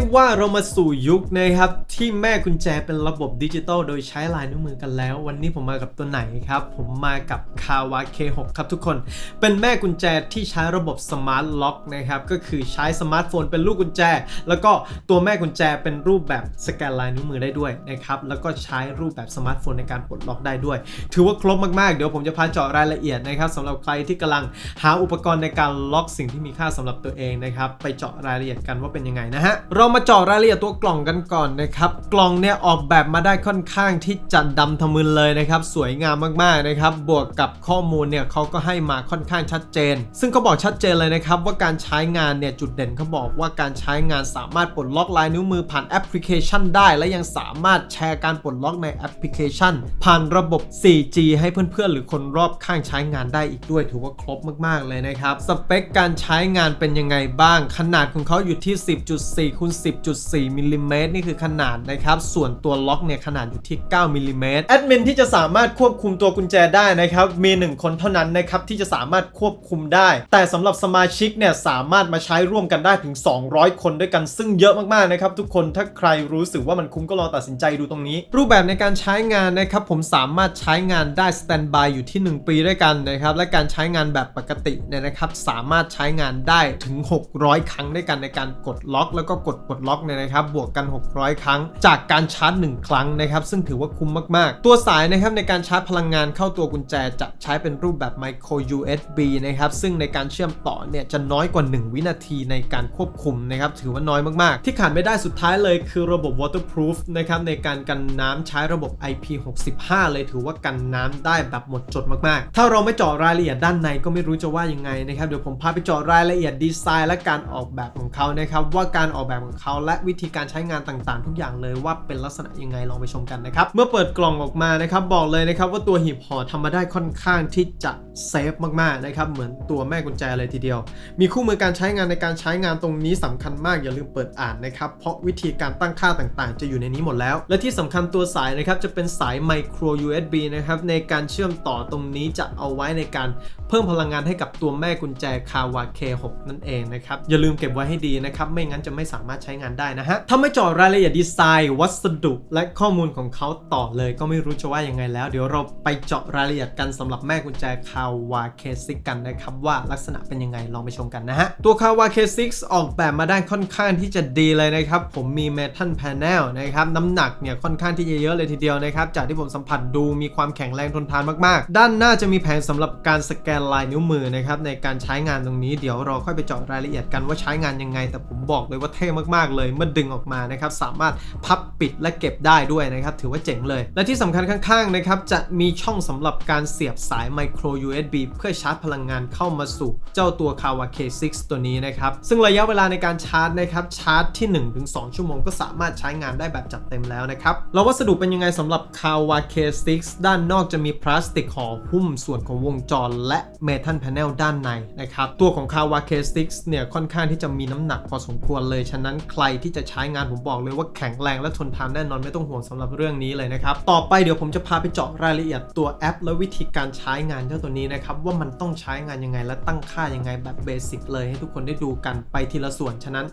soon. ว่าเรามาสู่ยุคนะครับ ที่แม่กุญแจเป็นระบบดิจิตอลโดยใช้ลายนิ้วมือกันแล้ว วันนี้ผมมากับตัวไหนครับ ผมมากับคาวา K6 ครับทุกคน เป็นแม่กุญแจที่ใช้ระบบสมาร์ทล็อกนะครับ ก็คือใช้สมาร์ทโฟนเป็นลูกกุญแจ แล้วก็ตัวแม่กุญแจเป็นรูปแบบสแกนลายนิ้วมือได้ด้วยนะครับ แล้วก็ใช้รูปแบบสมาร์ทโฟนในการปลดล็อกได้ด้วย ถือว่าครบมากๆ เดี๋ยวผมจะพาเจาะรายละเอียดนะครับสำหรับใครที่กำลังหาอุปกรณ์ในการล็อกสิ่งที่มีค่าสำหรับตัวเองนะครับ ไปเจาะรายละเอียดกันว่าเป็นยังไงนะฮะ เรามาเจาะรายละเอียดตัวกล่องกันก่อนนะครับ กล่องเนี่ยออกแบบมาได้ค่อนข้างที่จะดำทะมึนเลยนะครับ สวยงามมากๆนะครับ บวกกับข้อมูลเนี่ยเขาก็ให้มาค่อนข้างชัดเจน ซึ่งเขาบอกชัดเจนเลยนะครับว่าการใช้งานเนี่ยจุดเด่นเขาบอกว่าการใช้งานสามารถปลดล็อกลายนิ้วมือผ่านแอปพลิเคชันได้ และยังสามารถแชร์การปลดล็อกในแอปพลิเคชัน ผ่านระบบ 4G ให้เพื่อนๆ หรือคนรอบข้างใช้งานได้อีกด้วย ถือว่าครบมากๆเลยนะครับ สเปคการใช้งานเป็นยังไงบ้าง ขนาดของเขาอยู่ที่ 10.4คูณ10.4มิลลิเมตรนี่คือขนาดนะครับ ส่วนตัวล็อกเนี่ยขนาดอยู่ที่ 9มิลลิเมตรแอดมินที่จะสามารถควบคุมตัวกุญแจได้นะครับ มี 1 คนเท่านั้นนะครับ ที่จะสามารถควบคุมได้ แต่สำหรับสมาชิกเนี่ยสามารถมาใช้ร่วมกันได้ถึง 200 คนด้วยกันซึ่งเยอะมากๆนะครับทุกคนถ้าใครรู้สึกว่ามันคุ้มก็ลองตัดสินใจดูตรงนี้ รูปแบบในการใช้งานนะครับผมสามารถใช้งานได้สแตนบายอยู่ที่ 1 ปีด้วยกันนะครับและการใช้งานแบบปกติเนี่ยนะครับสามารถใช้งานได้ถึง 600 ครั้งด้วยกันในการกดล็อก แล้วก็กดปลดล็อกเนี่ยนะครับบวกกัน 600 ครั้ง จากการชาร์จ 1 ครั้งนะครับซึ่งถือว่าคุ้มมาก ๆ ตัวสายนะครับในการชาร์จพลังงานเข้าตัวกุญแจจะใช้เป็นรูปแบบ micro USB นะครับซึ่งในการเชื่อมต่อเนี่ยจะน้อยกว่า 1 วินาทีในการควบคุมนะครับถือว่าน้อยมาก ๆ ที่ขาดไม่ได้สุดท้ายเลยคือระบบ waterproof นะครับในการกันน้ำใช้ระบบ IP65 เลยถือว่ากันน้ำได้แบบหมดจดมาก ๆ ถ้าเราไม่เจาะรายละเอียดด้านในก็ไม่รู้จะว่ายังไงนะครับเดี๋ยวผมพาไปเจาะรายละเอียดดีไซน์และการออกแบบของเขานะครับว่าการออกแบบของเขาและวิธีการใช้งานต่างๆ ทุกอย่างเลยว่าเป็นลักษณะยังไงลองไปชมกันนะครับเมื่อเปิดกล่องออกมานะครับบอกเลยนะครับว่าตัวหีบห่อทำมาได้ค่อนข้างที่จะเซฟมากๆนะครับเหมือนตัวแม่กุญแจเลยทีเดียว มีคู่มือการใช้งานในการใช้งานตรงนี้สำคัญมากอย่าลืมเปิดอ่านนะครับเพราะวิธีการตั้งค่าต่างๆ จะอยู่ในนี้หมดแล้ว และที่สำคัญตัวสายนะครับจะเป็นสาย micro USB นะครับในการเชื่อมต่อตรงนี้จะเอาไว้ในการเพิ่มพลังงานให้กับตัวแม่กุญแจคาวา K6 นั่นเองนะครับอย่าลืมเก็บไว้ให้ดีนะครับไม่งั้นจะไม่สามารถใช้งานได้นะฮะ ถ้าไม่เจาะรายละเอียดดีไซน์ วัสดุ และข้อมูลของเขาต่อเลยก็ไม่รู้จะว่ายังไงแล้ว เดี๋ยวเราไปเจาะรายละเอียดกันสำหรับแม่กุญแจคาวา K6 กันนะครับว่าลักษณะเป็นยังไงลองไปชมกันนะฮะ ตัวคาวา K6 ออกแบบมาได้ค่อนข้างที่จะดีเลยนะครับ ผมมีเมทัลแพนเนลนะครับน้ำหนักเนี่ยค่อนข้างที่จะเยอะเลยทีเดียวนะครับจากที่ผมสัมผัสดูมีความแข็งแรงทนทานมากๆ ด้านหน้าจะมีแผงสำหรับการสแกนลายนิ้วมือนะครับในการใช้งานตรงนี้เดี๋ยวเราค่อยไปเจาะรายละเอียดกันว่าใช้งานยังไง แต่ผมบอกเลยว่าเท่มากๆเลย เมื่อดึงออกมานะครับสามารถพับปิดและเก็บได้ด้วยนะครับถือว่าเจ๋งเลย และที่สำคัญข้างๆนะครับจะมีช่องสำหรับการเสียบสาย micro USB เพื่อชาร์จพลังงานเข้ามาสู่เจ้าตัว Kawa K6 ตัวนี้นะครับซึ่งระยะเวลาในการชาร์จนะครับชาร์จที่ 1-2 ชั่วโมงก็สามารถใช้งานได้แบบจัดเต็มแล้วนะครับแล้ววัสดุเป็นยังไงสำหรับ Kawa K6 ด้านนอกจะมีพลาสติกห่อหุ้มส่วนของวงจร และเมทัลแพนเนลด้านในนะครับตัวของ Kawa K6 เนี่ยค่อนข้างที่จะมีน้ำหนักพอสมควรเลย ฉะนั้นใครที่จะใช้งานผมบอกเลยว่าแข็งแรงและทนทานแน่นอนไม่ต้องห่วงสำหรับเรื่องนี้เลยนะครับ ต่อไปเดี๋ยวผมจะพาไปเจาะรายละเอียดตัวแอป และวิธีการใช้งานเจ้าตัวนี้นะครับว่ามันต้องใช้งานยังไงและตั้งค่ายังไงแบบเบสิกเลยให้ทุกคนได้ดูกันไปทีละส่วน ฉะนั้น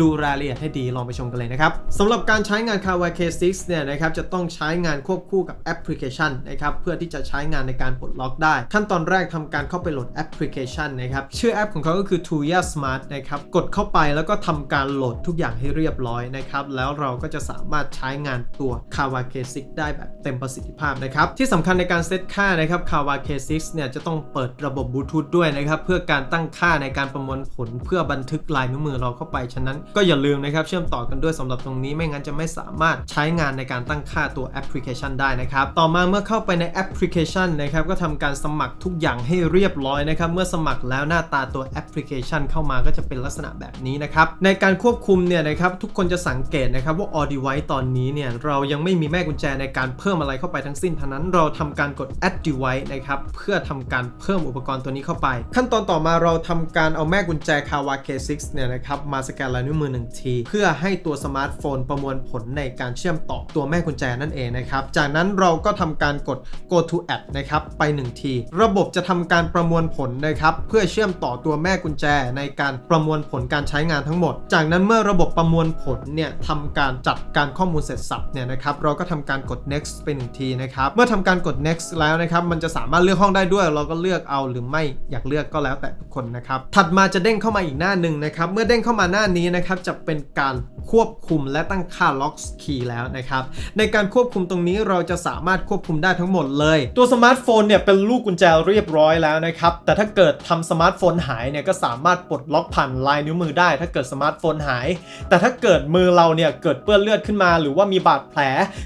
ดูรายละเอียดให้ดีลองไปชมกันเลยนะครับสำหรับการใช้งาน Kawa K6 เนี่ยนะครับจะต้องใช้งานควบคู่กับแอปพลิเคชันนะครับเพื่อที่จะใช้งานในการปลดล็อกได้ ขั้นตอนแรกทำการเข้าไปโหลดแอปพลิเคชันนะครับชื่อแอปของเขาก็คือ Tuya Smart นะครับกดเข้าไปแล้วก็ทำการโหลดทุกอย่างให้เรียบร้อยนะครับ แล้วเราก็จะสามารถใช้งานตัว Kawa K6 ได้แบบเต็มประสิทธิภาพนะครับ ที่สำคัญในการเซตค่านะครับ Kawa K6 เนี่ยจะต้องเปิดระบบบลูทูธด้วยนะครับ เพื่อการตั้งค่าในการประมวลผล เพื่อบันทึกลายนิ้วมือเราเข้าไป ฉะนั้นก็อย่าลืมนะครับเชื่อมต่อกันด้วยสำหรับตรงนี้ไม่งั้นจะไม่สามารถใช้งานในการตั้งค่าตัวแอปพลิเคชันได้นะครับ ต่อมาเมื่อเข้าไปในแอปพลิเคชันนะครับก็ทำการสมัครทุกอย่างให้เรียบร้อยนะครับเมื่อสมัครแล้วหน้าตาตัวแอปพลิเคชัน เข้ามาก็จะเป็นลักษณะแบบนี้นะครับในการควบคุมเนี่ยนะครับทุกคนจะสังเกตนะครับว่า Audio Device ตอนนี้เนี่ยเรายังไม่มีแม่กุญแจในการเพิ่มอะไรเข้าไปทั้งสิ้นทั้งนั้นเราทำการกด add device นะครับเพื่อทำการเพิ่มอุปกรณ์ตัวนี้เข้าไป ขั้นตอนต่อมาเราทำการเอาแม่กุญแจ Kawa K6 เนี่ยนะครับมาสแกนลายนิ้วมือ1ที เพื่อให้ตัวสมาร์ทโฟนประมวลผลในการเชื่อมต่อตัวแม่กุญแจนั่นเองนะครับจากนั้นเราก็ทำการกด go to add นะครับไป 1 ที ระบบจะทำการประมวลผลนะครับเพื่อเชื่อมต่อตัวแม่กุญแจในการประมวลผลการใช้งานทั้งหมด จากนั้นเมื่อระบบประมวลผลเนี่ยทำการจัดการข้อมูลเสร็จสับเนี่ยนะครับเราก็ทำการกด next ไปหนึ่งทีนะครับเมื่อทำการกด next แล้วนะครับมันจะสามารถเลือกห้องได้ด้วย เราก็เลือกเอาหรือไม่อยากเลือกก็แล้วแต่ทุกคนนะครับถัดมาจะเด้งเข้ามาอีกหน้าหนึ่งนะครับเมื่อเด้งเข้ามาหน้านี้นะครับจะเป็นการควบคุมและตั้งค่า lock key แล้วนะครับในการควบคุมตรงนี้เราจะสามารถควบคุมได้ทั้งหมดเลย ตัวสมาร์ทโฟนเนี่ยเป็นลูกกุญแจเรียบร้อยแล้วนะครับแต่ถ้าเกิดทำสมาร์ทโฟนหายเนี่ยก็สามารถปลดล็อกผ่านลายนิ้วมือได้ ถ้าเกิดสมาร์ทโฟนหายแต่ถ้าเกิดมือเราเนี่ยเกิดเปื้อนเลือดขึ้นมา หรือว่ามีบาดแผล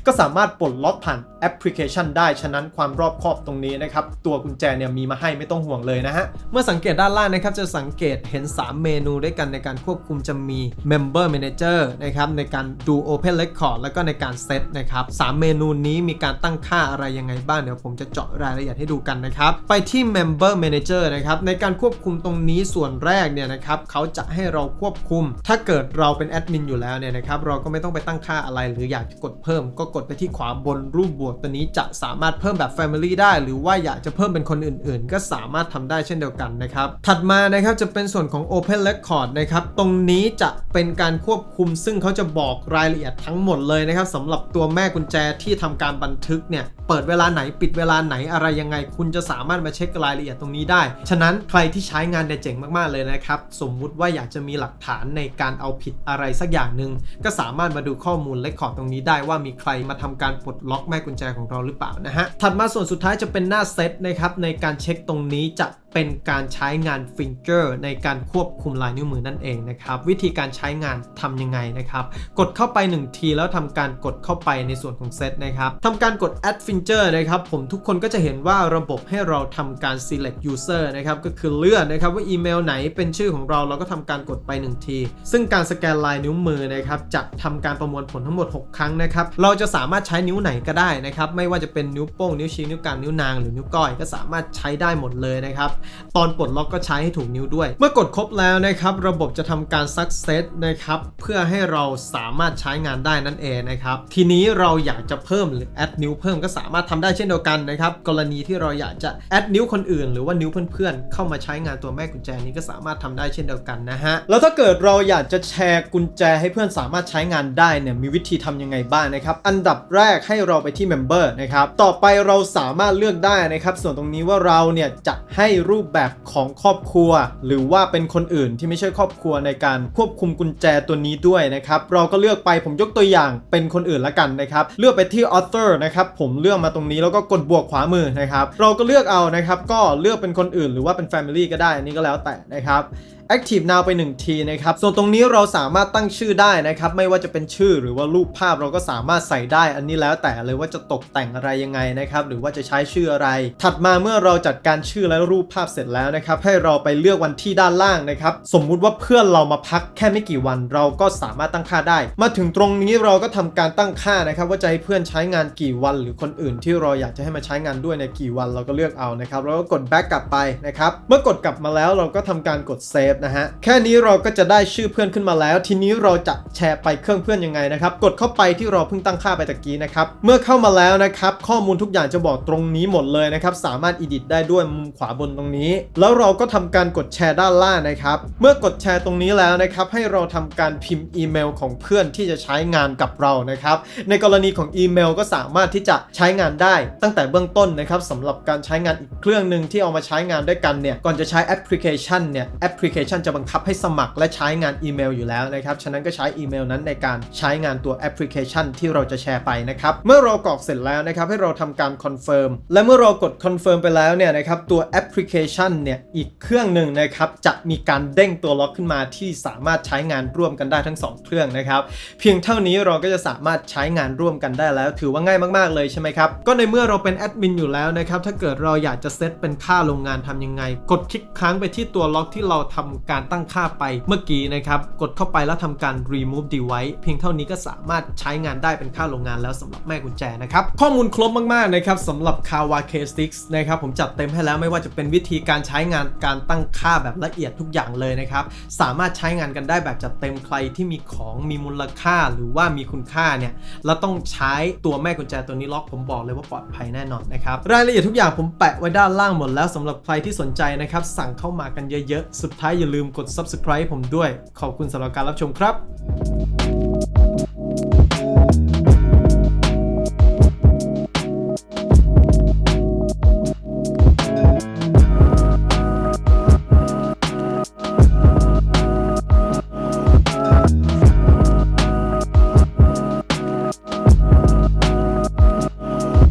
ก็สามารถปลดล็อกผ่านแอปพลิเคชันได้ ฉะนั้นความรอบคอบตรงนี้นะครับ ตัวกุญแจเนี่ยมีมาให้ไม่ต้องห่วงเลยนะฮะ เมื่อสังเกตด้านล่างนะครับ จะสังเกตเห็น 3 เมนูด้วยกันในการควบคุมจะมี Member Manager นะครับ ในการดู Open Record แล้วก็ในการเซตนะครับ3เมนูนี้มีการตั้งค่าอะไรยังไงบ้าง เดี๋ยวผมจะเจาะรายละเอียดให้ดูกันนะครับ ไปที่ Member Manager นะครับ ในการควบคุมตรงนี้ส่วนแรกเนี่ยนะครับเขาจะให้เราควบคุม ถ้าเกิดเราเป็นแอดมินอยู่แล้วเนี่ยนะครับ เราก็ไม่ต้องไปตั้งค่าอะไร หรืออยากกดเพิ่ม ก็กดไปที่ขวาบนรูปบวกตัวนี้จะสามารถเพิ่มแบบ Family ได้ หรือว่าอยากจะเพิ่มเป็นคนอื่นๆ ก็สามารถทำได้เช่นเดียวกันนะครับ ถัดมานะครับจะเป็นส่วนของ Open Record นะครับ ตรงนี้จะเป็นการควบคุม ซึ่งเขาจะบอกรายละเอียดทั้งหมดเลยนะครับสำหรับตัวแม่กุญแจที่ทำการบันทึกเนี่ยเปิดเวลาไหนปิดเวลาไหนอะไรยังไง คุณจะสามารถมาเช็ครายละเอียดตรงนี้ได้ ฉะนั้นใครที่ใช้งานเนี่ยเจ๋งมากๆเลยนะครับสมมุติว่าอยากจะมีหลักฐานในการเอาผิดอะไรสักอย่างหนึ่งก็สามารถมาดูข้อมูลเลคคอร์ดตรงนี้ได้ว่ามีใครมาทำการปลดล็อกแม่กุญใจของเราหรือเปล่านะฮะถัดมาส่วนสุดท้ายจะเป็นหน้าเซตนะครับในการเช็คตรงนี้จะเป็นการใช้งานฟิงเกอร์ในการควบคุมลายนิ้วมือนั่นเองนะครับ วิธีการใช้งานทำยังไงนะครับ กดเข้าไป 1 ทีแล้วทำการกดเข้าไปในส่วนของเซตนะครับทำการกด add finger นะครับผมทุกคนก็จะเห็นว่าระบบให้เราทำการ select user นะครับก็คือเลือกนะครับว่าอีเมลไหนเป็นชื่อของเราเราก็ทำการกดไป 1 ที ซึ่งการสแกนลายนิ้วมือนะครับจะทำการประมวลผลทั้งหมด 6 ครั้งนะครับเราจะสามารถใช้นิ้วไหนก็ได้นะครับไม่ว่าจะเป็นนิ้วโป้งนิ้วชี้นิ้วกลางนิ้วนางหรือนิ้วก้อยก็สามารถใช้ได้หมดเลยนะครับตอนปลดล็อกก็ใช้ให้ถูกนิ้วด้วย เมื่อกดครบแล้วนะครับ ระบบจะทำการซักเซตนะครับ เพื่อให้เราสามารถใช้งานได้นั่นเองนะครับ ทีนี้เราอยากจะเพิ่มหรือแอดนิ้วเพิ่มก็สามารถทำได้เช่นเดียวกันนะครับ กรณีที่เราอยากจะแอดนิ้วคนอื่น หรือว่านิ้วเพื่อนๆ เข้ามาใช้งานตัวแม่กุญแจนี้ก็สามารถทำได้เช่นเดียวกันนะฮะ แล้วถ้าเกิดเราอยากจะแชร์กุญแจให้เพื่อนสามารถใช้งานได้เนี่ย มีวิธีทำยังไงบ้างนะครับ อันดับแรกให้เราไปที่ Member นะครับ ต่อไปเราสามารถเลือกได้นะครับ ส่วนตรงนี้ว่าเราเนี่ยจะให้รูปแบบของครอบครัว หรือว่าเป็นคนอื่นที่ไม่ใช่ครอบครัวในการควบคุมกุญแจตัวนี้ด้วยนะครับเราก็เลือกไปผมยกตัวอย่างเป็นคนอื่นละกันนะครับเลือกไปที่ author นะครับผมเลือกมาตรงนี้แล้วก็กดบวกขวามือนะครับเราก็เลือกเอานะครับก็เลือกเป็นคนอื่น หรือว่าเป็น family ก็ได้อันนี้ก็แล้วแต่นะครับ Active Now ไป1ทีนะครับ ส่วนตรงนี้เราสามารถตั้งชื่อได้นะครับ ไม่ว่าจะเป็นชื่อหรือว่ารูปภาพเราก็สามารถใส่ได้ อันนี้แล้วแต่เลยว่าจะตกแต่งอะไรยังไงนะครับ หรือว่าจะใช้ชื่ออะไร ถัดมาเมื่อเราจัดการชื่อและรูปภาพเสร็จแล้วนะครับ ให้เราไปเลือกวันที่ด้านล่างนะครับ สมมุติว่าเพื่อนเรามาพักแค่ไม่กี่วัน เราก็สามารถตั้งค่าได้ มาถึงตรงนี้เราก็ทำการตั้งค่านะครับ ว่าจะให้เพื่อนใช้งานกี่วัน หรือคนอื่นที่เราอยากจะให้มาใช้งานด้วยในกี่วันเราก็เลือกเอานะครับแล้วก็กด back กลับไปนะครับ เมื่อกดกลับมาแล้วเราก็ทำการกด save นะฮะ แค่นี้เราก็จะได้ชื่อเพื่อนขึ้นมาแล้ว ทีนี้เราจะแชร์ไปเครื่องเพื่อนยังไงนะครับ กดเข้าไปที่เราเพิ่งตั้งค่าไปตะกี้นะครับ เมื่อเข้ามาแล้วนะครับ ข้อมูลทุกอย่างจะบอกตรงนี้หมดเลยนะครับ สามารถ edit ได้ด้วยมุมขวาบนตรงนี้ แล้วเราก็ทำการกดแชร์ด้านล่างนะครับ เมื่อกดแชร์ตรงนี้แล้วนะครับ ให้เราทำการพิมพ์อีเมลของเพื่อนที่จะใช้งานกับเรานะครับ ในกรณีของอีเมลก็สามารถที่จะใช้งานได้ ตั้งแต่เบื้องต้นนะครับสำหรับการใช้งานอีกเครื่องหนึ่งที่เอามาใช้งานด้วยกันเนี่ย ก่อนจะใช้แอปพลิเคชันเนี่ย แอปพลิเคชันจะบังคับให้สมัครและใช้งานอีเมลอยู่แล้วนะครับ ฉะนั้นก็ใช้อีเมลนั้นในการใช้งานตัวแอปพลิเคชันที่เราจะแชร์ไปนะครับ เมื่อเรากรอกเสร็จแล้วนะครับ ให้เราทำการคอนเฟิร์ม และเมื่อเรากดคอนเฟิร์มไปแล้วเนี่ยนะครับ ตัวแอปพลิเคชันเนี่ยอีกเครื่องหนึ่งนะครับ จะมีการเด้งตัวล็อกขึ้นมาที่สามารถใช้งานร่วมกันได้ทั้ง 2 เครื่องนะครับ เพียงเท่านี้เราก็จะสามารถใช้งานร่วมกันได้แล้ว ถือว่าง่ายมากๆเลยใช่ไหมครับ ก็ในเมื่อเราเป็นแอดมินอยู่แล้วนะครับ ถ้าเกิดเราอยากจะเซตเป็นค่าโรงงานทำยังไง กดคลิกครั้งไปที่ตัวล็อกที่เราทำำการตั้งค่าไปเมื่อกี้นะครับ กดเข้าไปแล้วทำการ remove device เพียงเท่านี้ก็สามารถใช้งานได้เป็นค่าโรงงานแล้วสำหรับแม่กุญแจนะครับ ข้อมูลครบมากๆนะครับสำหรับ Kawa K Sticks นะครับผมจัดเต็มให้แล้วไม่ว่าจะเป็นวิธีการใช้งานการตั้งค่าแบบละเอียดทุกอย่างเลยนะครับ สามารถใช้งานกันได้แบบจัดเต็มใครที่มีของมีมูลค่าหรือว่ามีคุณค่าเนี่ยแล้วต้องใช้ตัวแม่กุญแจตัวนี้ล็อกผมบอกเลยว่าปลอดภัยแน่นอนนะครับรายละเอียดทุกอย่างผมแปะไว้ด้านล่างหมดแล้วสำหรับใครที่สนใจนะครับสั่งเข้ามากันเยอะๆสุดท้ายอย่าลืมกด subscribe ผมด้วย ขอบคุณสำหรับการรับชมครับ